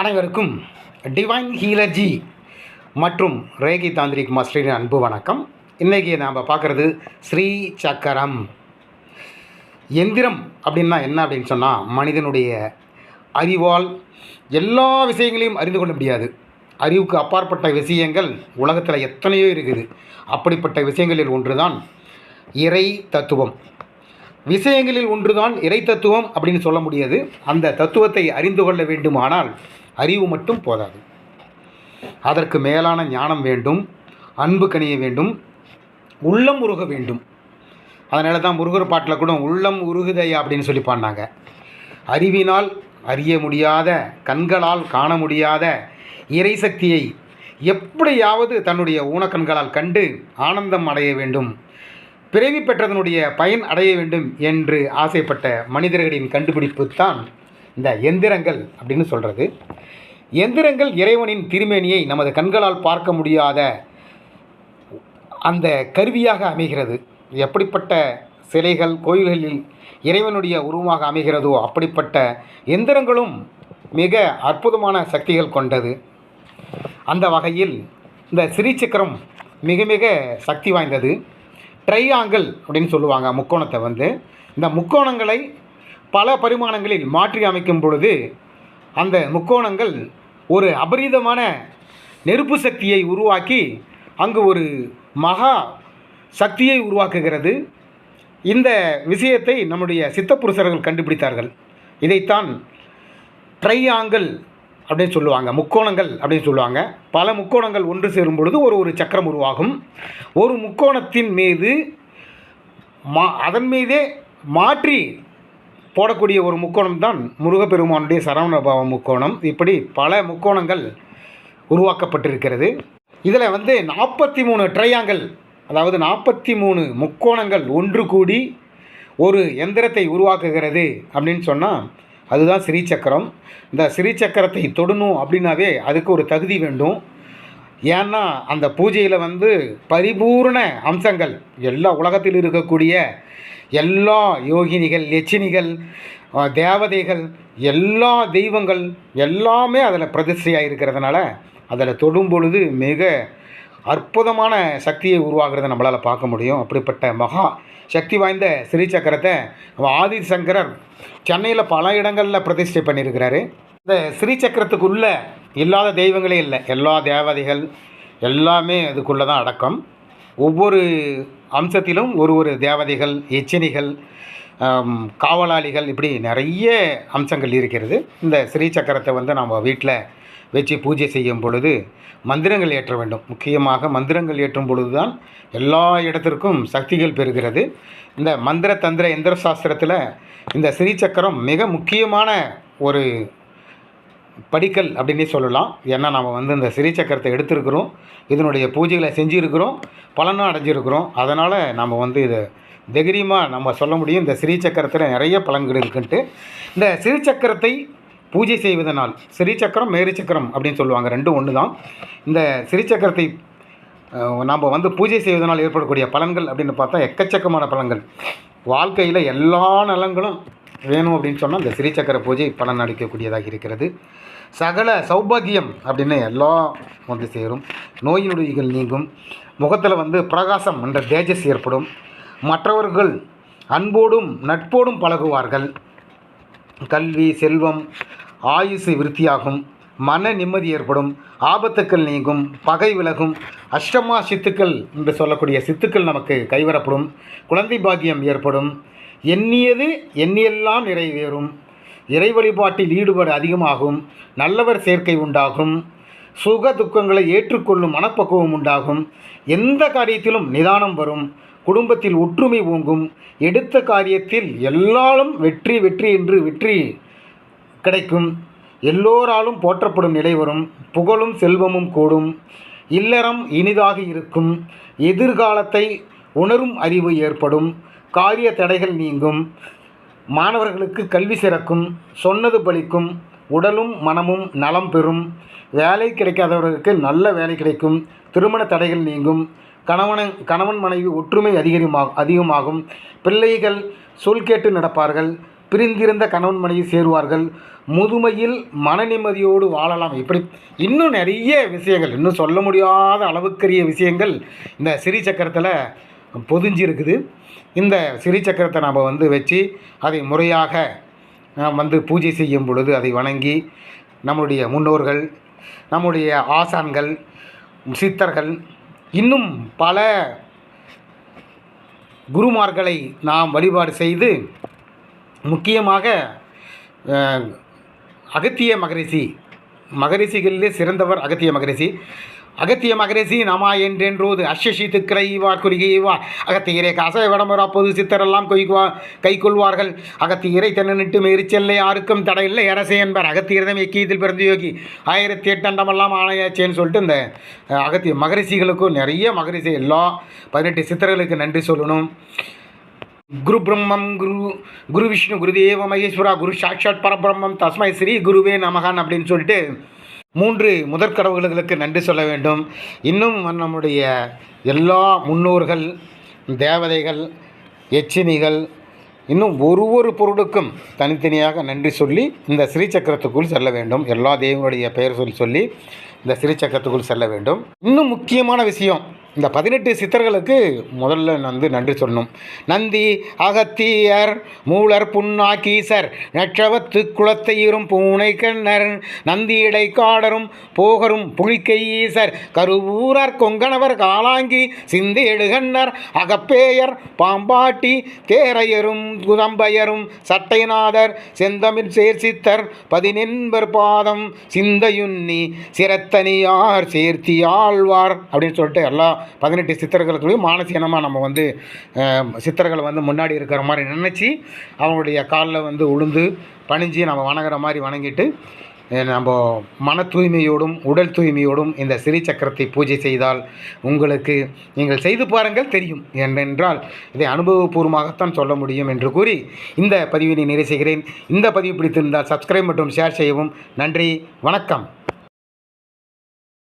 அனைவருக்கும் டிவைன் ஹீலர்ஜி மற்றும் ரேகி தாந்திரிக் மாஸ்டரின் அன்பு வணக்கம். இன்றைக்கி நாம் பார்க்குறது ஸ்ரீ சக்கரம். எந்திரம் அப்படின்னா என்ன அப்படின்னு சொன்னால் மனிதனுடைய அறிவால் எல்லா விஷயங்களையும் அறிந்து கொள்ள முடியாது. அறிவுக்கு அப்பாற்பட்ட விஷயங்கள் உலகத்தில் எத்தனையோ இருக்குது. அப்படிப்பட்ட விஷயங்களில் ஒன்றுதான் இறை தத்துவம். விஷயங்களில் ஒன்றுதான் இறை தத்துவம் அப்படின்னு சொல்ல முடியாது. அந்த தத்துவத்தை அறிந்து கொள்ள வேண்டுமானால் அறிவு மட்டும் போதாது. அதற்கு மேலான ஞானம் வேண்டும் அன்பு கனிய வேண்டும் உள்ளம் உருக வேண்டும். அதனால தான் முருகர் பாட்டில் கூட உள்ளம் உருகுதையா அப்படின்னு சொல்லி பாடினாங்க. அறிவினால் அறிய முடியாத கண்களால் காண முடியாத இறை சக்தியை எப்படியாவது தன்னுடைய ஊனக்கண்களால் கண்டு ஆனந்தம் அடைய வேண்டும் பிறவி பெற்றதனுடைய பயன் அடைய வேண்டும் என்று ஆசைப்பட்ட மனிதர்களின் கண்டுபிடிப்பு தான் இந்த எந்திரங்கள் அப்படின்னு சொல்கிறது எந்திரங்கள் இறைவனின் திருமேனியை நமது கண்களால் பார்க்க முடியாத அந்த கருவியாக அமைகிறது. எப்படிப்பட்ட சிலைகள் கோயில்களில் இறைவனுடைய உருவமாக அமைகிறதோ அப்படிப்பட்ட எந்திரங்களும் மிக அற்புதமான சக்திகள் கொண்டது. அந்த வகையில் இந்த சிறிச்சக்கரம் மிக மிக சக்தி வாய்ந்தது. ட்ரையாங்கிள் அப்படின்னு சொல்லுவாங்க முக்கோணத்தை வந்து. இந்த முக்கோணங்களை பல பரிமாணங்களில் மாற்றி அமைக்கும் பொழுது அந்த முக்கோணங்கள் ஒரு அபரிதமான நெருப்பு சக்தியை உருவாக்கி அங்கு ஒரு மகா சக்தியை உருவாக்குகிறது. இந்த விஷயத்தை நம்முடைய சித்தப்புருஷர்கள் கண்டுபிடித்தார்கள். இதைத்தான் ட்ரையாங்கிள் அப்படின்னு சொல்லுவாங்க முக்கோணங்கள் அப்படின்னு சொல்லுவாங்க. பல முக்கோணங்கள் ஒன்று சேரும் பொழுது ஒரு ஒரு சக்கரம் உருவாகும். ஒரு முக்கோணத்தின் மீது மா அதன் மீதே மாற்றி போடக்கூடிய ஒரு முக்கோணம் தான் முருகப்பெருமானுடைய சரவணபாவ முக்கோணம். இப்படி பல முக்கோணங்கள் உருவாக்கப்பட்டிருக்கிறது. இதில் வந்து நாற்பத்தி மூணு ட்ரையாங்கல் அதாவது நாற்பத்தி மூணு முக்கோணங்கள் ஒன்று கூடி ஒரு எந்திரத்தை உருவாக்குகிறது அப்படின்னு சொன்னால் அதுதான் ஸ்ரீசக்கரம். இந்த ஸ்ரீசக்கரத்தை தொடணும் அப்படின்னாவே அதுக்கு ஒரு தகுதி வேண்டும். ஏன்னா அந்த பூஜையில் வந்து பரிபூர்ண அம்சங்கள் எல்லா உலகத்தில் இருக்கக்கூடிய எல்லா யோகினிகள் எச்சினிகள் தேவதைகள் எல்லா தெய்வங்கள் எல்லாமே அதில் பிரதிஷ்டையாக இருக்கிறதுனால அதில் தொடும் பொழுது மிக அற்புதமான சக்தியை உருவாகிறத நம்மளால் பார்க்க முடியும். அப்படிப்பட்ட மகா சக்தி வாய்ந்த ஸ்ரீ சக்கரத்தை ஆதி சங்கரர் சென்னையில் பல இடங்களில் பிரதிஷ்டை பண்ணியிருக்கிறாரு. இந்த ஸ்ரீ சக்கரத்துக்குள்ளே இல்லாத தெய்வங்களே இல்லை. எல்லா தேவதைகள் எல்லாமே அதுக்குள்ளே தான் அடக்கம். ஒவ்வொரு அம்சத்திலும் ஒரு ஒரு தேவதைகள் எச்சினிகள் காவலாளிகள் இப்படி நிறைய அம்சங்கள் இருக்கிறது. இந்த ஸ்ரீ சக்கரத்தை வந்து நம்ம வீட்டில் வச்சு பூஜை செய்யும் பொழுது மந்திரங்கள் ஏற்ற வேண்டும். முக்கியமாக மந்திரங்கள் ஏற்றும் பொழுது தான் எல்லா இடத்திற்கும் சக்திகள் பெறுகிறது. இந்த மந்திர தந்திர எந்திர சாஸ்திரத்தில் இந்த ஸ்ரீ சக்கரம் மிக முக்கியமான ஒரு படிக்கல் அப்படின்னே சொல்லலாம். ஏன்னா நம்ம வந்து இந்த சிறிச்சக்கரத்தை சக்கரத்தை எடுத்திருக்கிறோம். இதனுடைய பூஜைகளை செஞ்சுருக்கிறோம். பலனும் அடைஞ்சிருக்கிறோம். அதனால் நம்ம வந்து இதை தைரியமாக நம்ம சொல்ல முடியும். இந்த சிறிச்சக்கரத்தில் சக்கரத்தில் நிறைய பலன்கள் இருக்குன்ட்டு. இந்த சிறிச்சக்கரத்தை சக்கரத்தை பூஜை செய்வதனால் சிறிச்சக்கரம் சக்கரம் மேரி சக்கரம் அப்படின்னு சொல்லுவாங்க. ரெண்டும் ஒன்று தான் இந்த சிறிச்சக்கரத்தை சக்கரத்தை நாம் வந்து பூஜை செய்வதனால் ஏற்படக்கூடிய பலன்கள் அப்படின்னு பார்த்தா எக்கச்சக்கமான பலன்கள். வாழ்க்கையில் எல்லா நலங்களும் வேணும் அப்படின்னு சொன்னால் இந்த ஸ்ரீசக்கர பூஜை பலன் அளிக்கக்கூடியதாக இருக்கிறது. சகல சௌபாகியம் அப்படின்னு எல்லாம் வந்து சேரும். நோய் நொடிகள் நீங்கும். முகத்தில் வந்து பிரகாசம் என்ற தேஜஸ் ஏற்படும். மற்றவர்கள் அன்போடும் நட்போடும் பழகுவார்கள். கல்வி செல்வம் ஆயுசு விருத்தியாகும். மன நிம்மதி ஏற்படும். ஆபத்துக்கள் நீங்கும். பகை விலகும். அஷ்டமா சித்துக்கள் என்று சொல்லக்கூடிய சித்துக்கள் நமக்கு கைவரப்படும். குழந்தை பாக்கியம் ஏற்படும். எண்ணியது எண்ணியெல்லாம் நிறைவேறும். இறை வழிபாட்டில் ஈடுபாடு அதிகமாகும் நல்லவர் சேர்க்கை உண்டாகும் சுக துக்கங்களை ஏற்றுக்கொள்ளும் மனப்பக்குவம் உண்டாகும். எந்த காரியத்திலும் நிதானம் வரும் குடும்பத்தில் ஒற்றுமை ஓங்கும். எடுத்த காரியத்தில் எல்லாலும் வெற்றி வெற்றி என்று வெற்றி கிடைக்கும். எல்லோராலும் போற்றப்படும் நிலை வரும் புகழும் செல்வமும் கூடும். இல்லறம் இனிதாக இருக்கும் எதிர்காலத்தை உணரும் அறிவு ஏற்படும். காரிய தடைகள் நீங்கும். மாணவர்களுக்கு கல்வி சிறக்கும். சொன்னது பலிக்கும். உடலும் மனமும் நலம் பெறும். வேலை கிடைக்காதவர்களுக்கு நல்ல வேலை கிடைக்கும். திருமண தடைகள் நீங்கும். கணவன கணவன் மனைவி ஒற்றுமை அதிகரிமா அதிகமாகும். பிள்ளைகள் சொல் கேட்டு நடப்பார்கள். பிரிந்திருந்த கணவன் மனைவி சேருவார்கள். முதுமையில் மன நிம்மதியோடு வாழலாம். இப்படி இன்னும் நிறைய விஷயங்கள் இன்னும் சொல்ல முடியாத அளவுக்கரிய விஷயங்கள் இந்த சிறி சக்கரத்தில் பொதிஞ்சிருக்குது. இந்த சிறி சக்கரத்தை நாம் வந்து வச்சு அதை முறையாக நாம் வந்து பூஜை செய்யும் பொழுது அதை வணங்கி நம்முடைய முன்னோர்கள் நம்முடைய ஆசான்கள் சித்தர்கள் இன்னும் பல குருமார்களை நாம் வழிபாடு செய்து முக்கியமாக அகத்திய மகரிஷி மகரிஷிகளிலே சிறந்தவர் அகத்திய மகரிஷி. அகத்திய மகரசி நமா என்றென்றோது அஷஷி திக்ரைவார் குறுகியவா அகத்தியரை காசை விடம்பராப்போது பொது சித்தரெல்லாம் கொய்குவா கை கொள்வார்கள். அகத்தியரை தென்னனிட்டு மேரிச்செல்லை யாருக்கும் தடையில்லை. அரசே என்பர். அகத்தியரதம் எக்கியத்தில் பிறந்த யோகி. ஆயிரத்தி எட்டண்டமெல்லாம் ஆணையாச்சேன்னு சொல்லிட்டு இந்த அகத்திய மகரிஷிகளுக்கும் நிறைய மகரிஷி எல்லாம் பதினெட்டு சித்தர்களுக்கு நன்றி சொல்லணும். குரு பிரம்மம் குரு குரு விஷ்ணு குருதேவ மகேஸ்வரா குரு சாட்சாத் பரபிரம்மம் தஸ்மை ஸ்ரீ குருவே நமகான் அப்படின்னு சொல்லிட்டு மூன்று முதற்கடவுள்களுக்கு நன்றி சொல்ல வேண்டும். இன்னும் நம்முடைய எல்லா முன்னோர்கள் தேவதைகள் எச்சினிகள் இன்னும் ஒரு ஒரு பொருளுக்கும் தனித்தனியாக நன்றி சொல்லி இந்த ஸ்ரீசக்கரத்துக்குள் செல்ல வேண்டும். எல்லா தெய்வங்களுடைய பெயர் சொல்லி சொல்லி இந்த ஸ்ரீசக்கரத்துக்குள் செல்ல வேண்டும். இன்னும் முக்கியமான விஷயம் இந்த பதினெட்டு சித்தர்களுக்கு முதல்ல வந்து நன்றி சொல்லணும். நந்தி அகத்தியர் மூலர் புண்ணாக்கீசர் நட்சவத்து குளத்தையிரும் பூனை கண்ணர் நந்தி இடைக்காடரும் போகரும் புலிக்கைசர் கருவூரர் கொங்கணவர் காலாங்கி சிந்தேடுகண்ணர் அகப்பேயர் பாம்பாட்டி தேரையரும் குதம்பையரும் சட்டைநாதர் செந்தமிழ் சேர்சித்தர் பதினெண்பர் பாதம் சிந்தையுன்னி சிரத்தனியார் சேர்த்தி ஆழ்வார் அப்படின்னு சொல்லிட்டு எல்லா பதினெட்டு சித்தர்களுக்குள்ளேயும் மானசீனமாக நம்ம வந்து சித்தர்களை வந்து முன்னாடி இருக்கிற மாதிரி நினச்சி அவங்களுடைய காலில் வந்து உளுந்து பணிஞ்சு நம்ம வணங்குற மாதிரி வணங்கிட்டு நம்ம மன தூய்மையோடும் உடல் தூய்மையோடும் இந்த சிறி சக்கரத்தை பூஜை செய்தால் உங்களுக்கு நீங்கள் செய்து பாருங்கள் தெரியும். ஏனென்றால் இதை அனுபவபூர்வமாகத்தான் சொல்ல முடியும் என்று கூறி இந்த பதிவினை நிறைவு செய்கிறேன். இந்த பதிவு பிடித்திருந்தால் சப்ஸ்கிரைப் மற்றும் ஷேர் செய்யவும். நன்றி வணக்கம்.